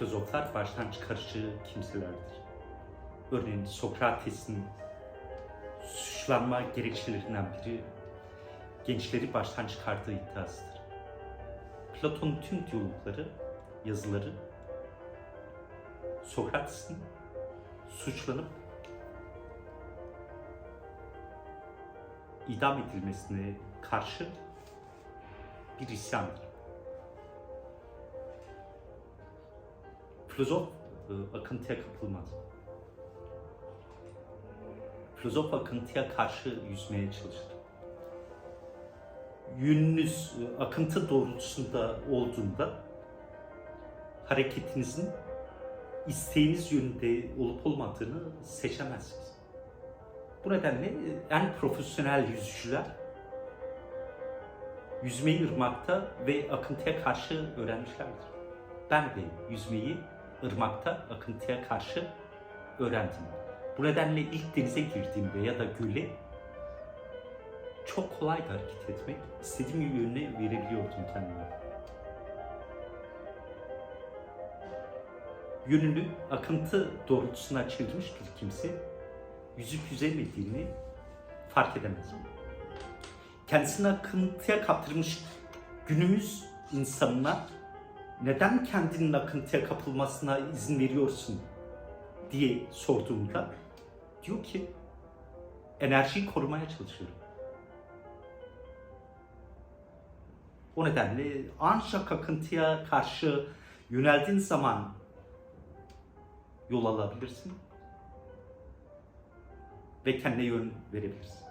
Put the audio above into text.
filozoflar baştan çıkarıcı kimselerdir. Örneğin Sokrates'in suçlanma gerekçelerinden biri gençleri baştan çıkardığı iddiasıdır. Platon'un tüm diyalogları, yazıları Sokrates'in suçlanıp idam edilmesine karşı bir isyandır. Filozof e, akıntıya kapılmaz. Filozof akıntıya karşı yüzmeye çalışır. Yönünüz e, akıntı doğrultusunda olduğunda hareketinizin isteğiniz yönünde olup olmadığını seçemezsiniz. Bu nedenle e, en profesyonel yüzücüler yüzmeyi ırmakta ve akıntıya karşı öğrenmişlerdir. Ben de yüzmeyi ırmakta akıntıya karşı öğrendim. Bu nedenle ilk denize girdiğimde ya da göle çok kolay hareket etmek, istediğim yönüne verebiliyordum kendime. Yönünü akıntı doğrultusuna çevirmiş bir kimse yüzüp yüzemediğini fark edemez. Kendisini akıntıya kaptırmış günümüz insanına neden kendinin akıntıya kapılmasına izin veriyorsun diye sorduğumda diyor ki enerjiyi korumaya çalışıyorum. O nedenle ancak akıntıya karşı yöneldiğin zaman yol alabilirsin ve kendine yön verebilirsin.